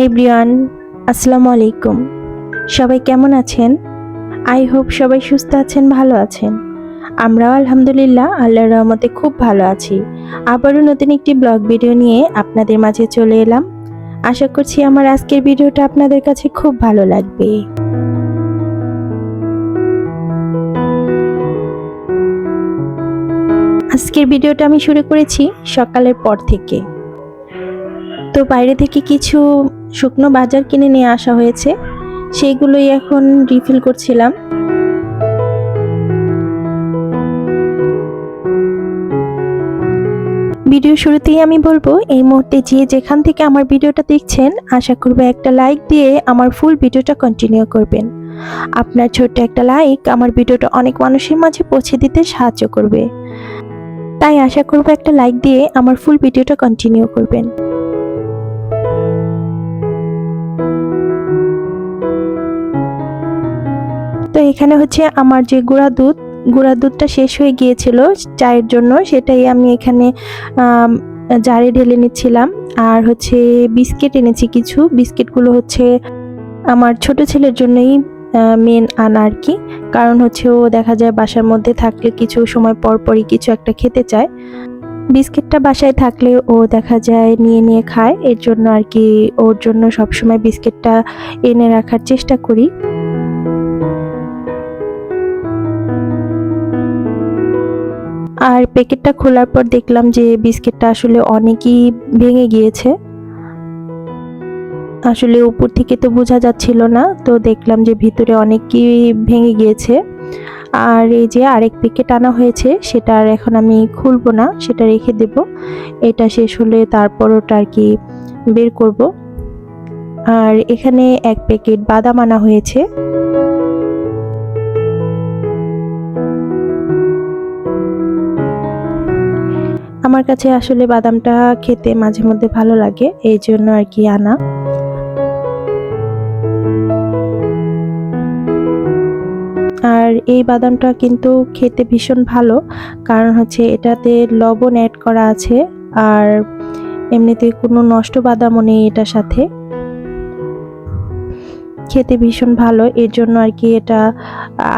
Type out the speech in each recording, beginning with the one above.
High Brian, আসসালামু আলাইকুম। সবাই কেমন আছেন? আই হোপ সবাই সুস্থ আছেন, ভালো আছেন। আমরাও আলহামদুলিল্লাহ, আল্লাহর রহমতে খুব ভালো আছি। আবারও নতুন একটি ব্লগ ভিডিও নিয়ে আপনাদের মাঝে চলে এলাম। আশা করছি আমার আজকের ভিডিওটা আপনাদের কাছে খুব ভালো লাগবে। আজকের ভিডিওটা আমি শুরু করেছি সকালের পর থেকে। তো বাইরে থেকে কিছু শুকনো বাজার কিনে নিয়ে আসা হয়েছে। সেইগুলোই এখন রিফিল করছিলাম। ভিডিও শুরুতেই আমি বলব, এই মুহূর্তে যে যেখান থেকে আমার ভিডিওটা দেখছেন, আশা করব একটা লাইক দিয়ে আমার ফুল ভিডিওটা কন্টিনিউ করবেন। আপনার ছোট্ট একটা লাইক আমার ভিডিওটা অনেক মানুষের মাঝে পৌঁছে দিতে সাহায্য করবে। তাই আশা করব একটা লাইক দিয়ে আমার ফুল ভিডিওটা কন্টিনিউ করবেন। এখানে হচ্ছে আমার যে গুঁড়া দুধ, গুঁড়া দুধটা শেষ হয়ে গিয়েছিল চায়ের জন্য, সেটাই আমি এখানে জারে ঢেলে নিচ্ছিলাম। আর হচ্ছে বিস্কিট এনেছি কিছু। বিস্কিটগুলো হচ্ছে আমার ছোট ছেলের জন্যই মেন আনা আর কি। কারণ হচ্ছে ও দেখা যায় বাসার মধ্যে থাকলে কিছু সময় পর পরই কিছু একটা খেতে চায়। বিস্কিটটা বাসায় থাকলে ও দেখা যায় নিয়ে নিয়ে খায়। এর জন্য আর কি ওর জন্য সবসময় বিস্কিটটা এনে রাখার চেষ্টা করি। আর প্যাকেটটা খোলার পর দেখলাম যে বিস্কিটটা আসলে অনেকই ভেঙে গিয়েছে। আসলে উপর থেকে তো বোঝা যাচ্ছিল না, তো দেখলাম যে ভিতরে অনেকই ভেঙে গিয়েছে। আর এই যে আরেক প্যাকেট আনা হয়েছে, সেটা আর এখন আমি খুলবো না, সেটা রেখে দেব। এটা শেষ হলে তারপর ওটা আর কি বের করব। আর এখানে এক প্যাকেট বাদাম আনা হয়েছে। আমার কাছে আসলে বাদামটা খেতে মাঝে মধ্যে ভালো লাগে, এই জন্য আর কি আনা। আর এই বাদামটা কিন্তু খেতে ভীষণ ভালো, কারণ হচ্ছে এটাতে লবণ অ্যাড করা আছে, আর এমনিতে কোনো নষ্ট বাদামও নেই এটার সাথে। খেতে ভীষণ ভালো, এর জন্য আর কি এটা,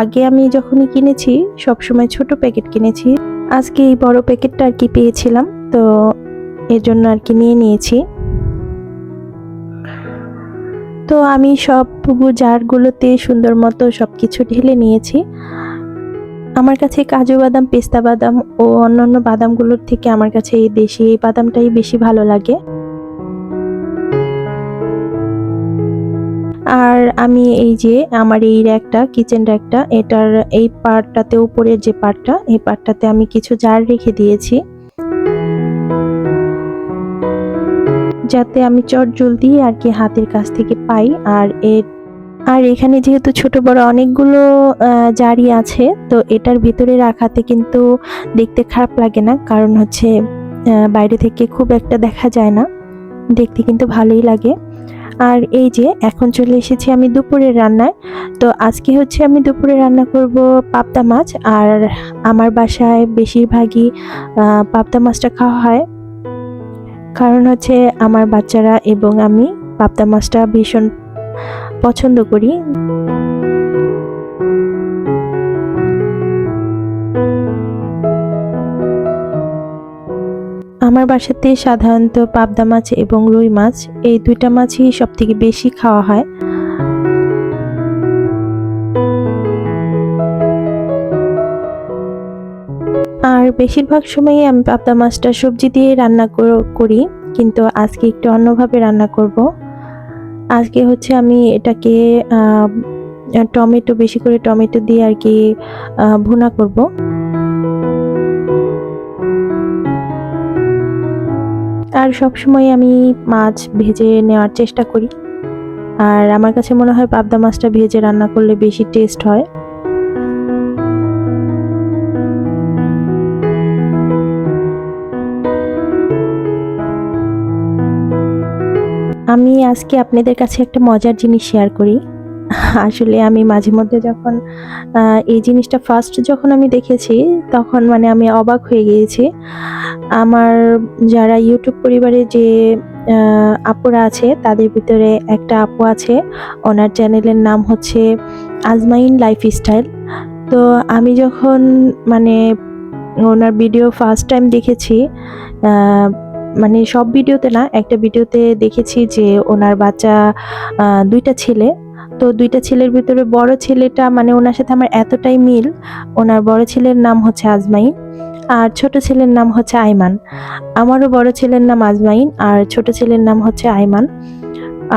আগে আমি যখনই কিনেছি, সবসময় ছোট প্যাকেট কিনেছি। আজকে এই বড় প্যাকেটটা আর কি পেয়েছিলাম, তো এর জন্য আর কি নিয়ে নিয়েছি। তো আমি সব জারগুলোতে সুন্দর মতো সব কিছু ঢেলে নিয়েছি। আমার কাছে কাজু বাদাম, পেস্তা বাদাম ও অন্যান্য বাদামগুলোর থেকে আমার কাছে এই দেশি এই বাদামটাই বেশি ভালো লাগে। আর আমি এই যে আমার এই র্যাকটা, কিচেন র্যাকটা, এটার এই পার্টটাতে উপরের যে পার্টটা এই পার্টটাতে আমি কিছু জার রেখে দিয়েছি। যাতে আমি চট জলদি আর কি হাতের কাছ থেকে পাই। আর এর, আর এখানে যেহেতু ছোট বড় অনেকগুলো জারি আছে, তো এটার ভিতরে রাখাতে কিন্তু দেখতে খারাপ লাগে না। কারণ হচ্ছে বাইরে থেকে খুব একটা দেখা যায় না। দেখতে কিন্তু ভালোই লাগে। আর এই যে, এখন চলে এসেছি আমি দুপুরের রান্নায়। তো আজকে হচ্ছে আমি দুপুরে রান্না করব পাবদা মাছ, আর আমার বাসায় বেশিরভাগই পাবদা মাছটা খাওয়া হয়। কারণ হচ্ছে আমার বাচ্চারা এবং আমি পাবদা মাছটা ভীষণ পছন্দ করি। আমার বাসাতে সাধারণত পাবদা মাছ এবং রুই মাছ, এই দুইটা মাছই সব থেকে বেশি খাওয়া হয়। আর বেশিরভাগ সময়ই আমি পাবদা মাছটা সবজি দিয়ে রান্না করি কিন্তু আজকে একটু অন্যভাবে রান্না করব। আজকে হচ্ছে আমি এটাকে টমেটো, বেশি করে টমেটো দিয়ে আর কি ভুনা করব। আর সব সময় আমি মাছ ভেজে নেওয়ার চেষ্টা করি। আর আমার কাছে মনে হয় পাবদা মাছটা ভেজে রান্না করলে বেশি টেস্ট হয়। আমি আজকে আপনাদের কাছে একটা মজার জিনিস শেয়ার করি। আসলে আমি মাঝে মধ্যে যখন এই জিনিসটা ফার্স্ট যখন আমি দেখেছি, তখন মানে আমি অবাক হয়ে গিয়েছি। আমার যারা ইউটিউব পরিবারে যে আপুরা আছে, তাদের ভিতরে একটা আপু আছে, ওনার চ্যানেলের নাম হচ্ছে আজমাইন লাইফস্টাইল। তো আমি যখন মানে ওনার ভিডিও ফার্স্ট টাইম দেখেছি মানে সব ভিডিওতে না, একটা ভিডিওতে দেখেছি যে ওনার বাচ্চা দুইটা ছেলে। তো দুইটা ছেলের ভিতরে বড় ছেলেটা মানে ওনার সাথে আমার এতটাই মিল, ওনার বড় ছেলের নাম হচ্ছে আজমাইন আর ছোট ছেলের নাম হচ্ছে আইমান। আমারও বড় ছেলের নাম আজমাইন আর ছোট ছেলের নাম হচ্ছে আইমান।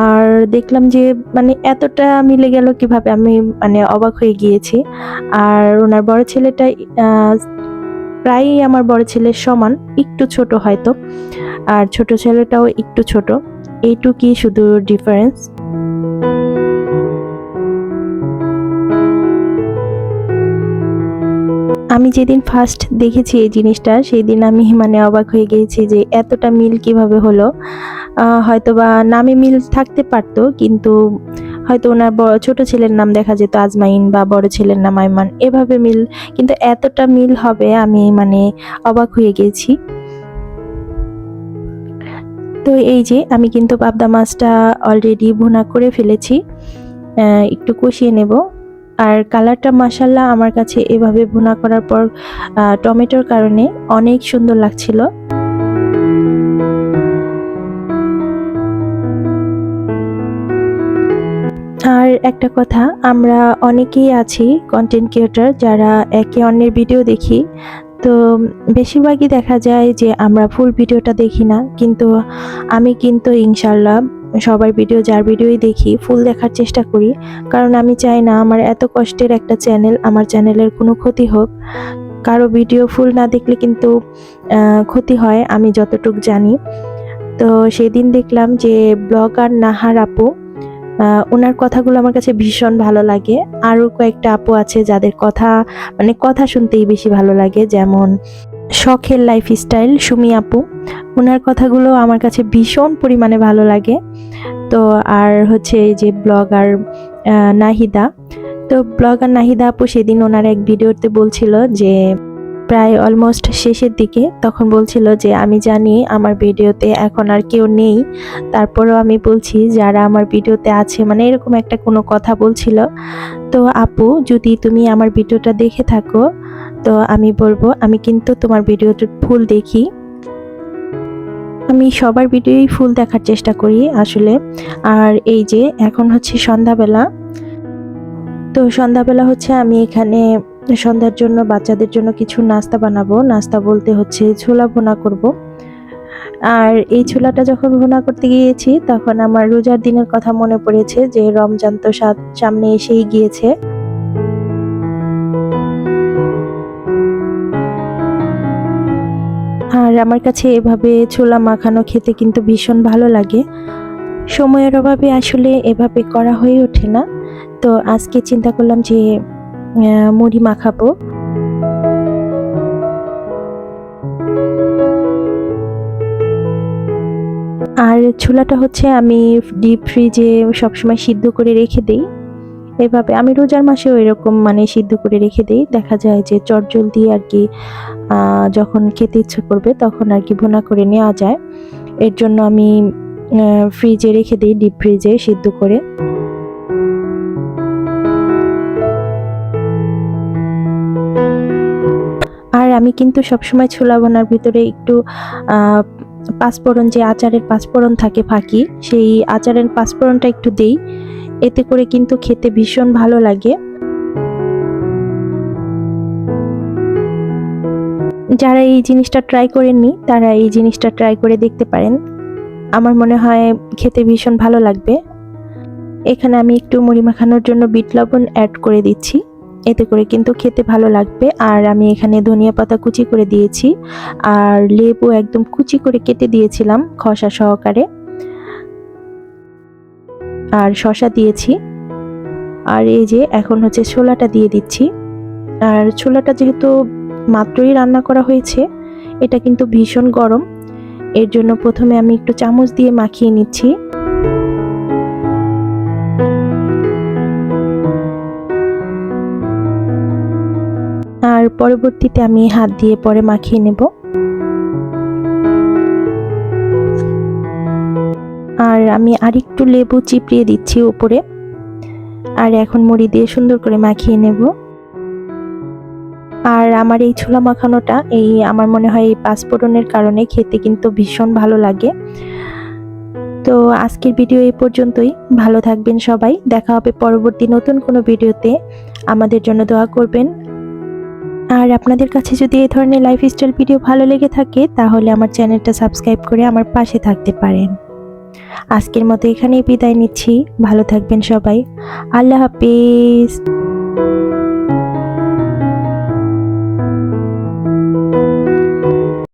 আর দেখলাম যে মানে এতটা মিলে গেল কীভাবে আমি মানে অবাক হয়ে গিয়েছি। আর ওনার বড় ছেলেটা প্রায়ই আমার বড় ছেলের সমান, একটু ছোট হয়তো। আর ছোট ছেলেটাও একটু ছোট। এইটুকুই শুধু ডিফারেন্স আমি যেদিন ফার্স্ট দেখেছি এই জিনিসটা সেই দিন আমি মানে অবাক হয়ে গিয়েছি যে এতটা মিল কীভাবে হলো। হয়তো বা নামে মিল থাকতে পারতো, কিন্তু হয়তো ওনার বড় ছোট ছেলের নাম দেখা যেত, আজমাইন বা বড় ছেলের নাম আইমান এভাবে মিল, কিন্তু এতটা মিল হবে আমি মানে অবাক হয়ে গেছি তো এই যে আমি কিন্তু পাবদা মাছটা অলরেডি ভুনা করে ফেলেছি। একটু কষিয়ে নেব। আর কালারটা মাসাল্লাহ আমার কাছে এভাবে ভুনা করার পর টমেটোর কারণে অনেক সুন্দর লাগছিল। আর একটা কথা, আমরা অনেকেই আছি কন্টেন্ট ক্রিয়েটর যারা একে অন্যের ভিডিও দেখি। তো বেশিরভাগই দেখা যায় যে আমরা ফুল ভিডিওটা দেখি না, কিন্তু আমি কিন্তু ইনশাল্লাহ সবার ভিডিও, যার ভিডিওই দেখি, ফুল দেখার চেষ্টা করি। কারণ আমি চাই না আমার এত কষ্টের একটা চ্যানেল, আমার চ্যানেলের কোনো ক্ষতি হোক। কারও ভিডিও ফুল না দেখলে কিন্তু ক্ষতি হয়, আমি যতটুক জানি। তো সেদিন দেখলাম যে ব্লগার নাহার আপু ওনার কথাগুলো আমার কাছে ভীষণ ভালো লাগে। আরও কয়েকটা আপু আছে যাদের কথা মানে কথা শুনতেই বেশি ভালো লাগে, যেমন শখের লাইফস্টাইল সুমি আপু। ওনার কথাগুলো আমার কাছে ভীষণ পরিমাণে ভালো লাগে। তো আর হচ্ছে এই যে ব্লগার নাহিদা। তো ব্লগার নাহিদা আপু সেদিন ওনার এক ভিডিওতে বলছিল যে, প্রায় অলমোস্ট শেষের দিকে তখন বলছিল যে, আমি জানি আমার ভিডিওতে এখন আর কেউ নেই। তারপরেও আমি বলছি, যারা আমার ভিডিওতে আছে মানে এরকম একটা কোনো কথা বলছিল। তো আপু, যদি তুমি আমার ভিডিওটা দেখে থাকো তো আমি বলব, আমি কিন্তু তোমার ভিডিওটা ফুল দেখি। আমি সবার ভিডিওই ফুল দেখার চেষ্টা করি আসলে। আর এই যে এখন হচ্ছে সন্ধ্যাবেলা। তো সন্ধ্যাবেলা হচ্ছে আমি এখানে সন্ধ্যার জন্য বাচ্চাদের জন্য কিছু নাস্তা বানাবো। নাস্তা বলতে হচ্ছে ছোলা ভুনা করব। আর এই ছোলাটা যখন ভুনা করতে গিয়েছি, তখন আমার রোজার দিনের কথা মনে পড়েছে যে রমজান তো সামনে এসেই গিয়েছে। আর আমার কাছে এভাবে ছোলা মাখানো খেতে কিন্তু ভীষণ ভালো লাগে। সময়ের অভাবে আসলে এভাবে করা হয়ে ওঠে না। তো আজকে চিন্তা করলাম যে মুড়ি মাখাবো। আর ছোলাটা হচ্ছে আমি ডিপ ফ্রিজে সবসময় সিদ্ধ করে রেখে দিই। এভাবে আমি রোজার মাসেও এরকম মানে সিদ্ধ করে রেখে দিই। দেখা যায় যে চটজলদি আর কি যখন খেতে ইচ্ছে করবে তখন আর কি ভোনা করে নেওয়া যায়। এর জন্য আমি ফ্রিজে রেখে দিই ডিপ ফ্রিজে সিদ্ধ করে। আর আমি কিন্তু সবসময় ছোলা বোনার ভিতরে একটু পাঁচফোড়ন যে আচারের পাঁচফোড়ন থাকে ফাঁকি, সেই আচারের পাঁচফোড়নটা একটু দেই। এতে করে কিন্তু খেতে ভীষণ ভালো লাগে। যারা এই জিনিসটা ট্রাই করেননি, তারা এই জিনিসটা ট্রাই করে দেখতে পারেন। আমার মনে হয় খেতে ভীষণ ভালো লাগবে। এখানে আমি একটু মুড়ি মাখানোর জন্য বিট লবণ অ্যাড করে দিচ্ছি। এতে করে কিন্তু খেতে ভালো লাগবে। আর আমি এখানে ধনিয়া পাতা কুচি করে দিয়েছি। আর লেবু একদম কুচি করে কেটে দিয়েছিলাম খসা সহকারে। আর শশা দিয়েছি। আর এই যে এখন হচ্ছে ছোলাটা দিয়ে দিচ্ছি। আর ছোলাটা যেহেতু মাত্রই রান্না করা হয়েছে, এটা কিন্তু ভীষণ গরম। এর জন্য প্রথমে আমি একটু চামচ দিয়ে মাখিয়ে নিচ্ছি। আর পরবর্তীতে আমি হাত দিয়ে পরে মাখিয়ে নেব। আর আমি আরেকটু লেবু চিপড়িয়ে দিচ্ছি উপরে। আর এখন মুড়ি দিয়ে সুন্দর করে মাখিয়ে নেব। আর আমার এই ছোলা মাখানোটা এই আমার মনে হয় এই পাঁচফোড়নের কারণে খেতে কিন্তু ভীষণ ভালো লাগে। তো আজকের ভিডিও এই পর্যন্তই। ভালো থাকবেন সবাই। দেখা হবে পরবর্তী নতুন কোনো ভিডিওতে। আমাদের জন্য দোয়া করবেন। আর আপনাদের কাছে যদি এই ধরনের লাইফস্টাইল ভিডিও ভালো লেগে থাকে, তাহলে আমার চ্যানেলটা সাবস্ক্রাইব করে আমার পাশে থাকতে পারেন। আজকের মতো এখানেই বিদায় নিচ্ছি। ভালো থাকবেন সবাই। আল্লাহ হাফিজ।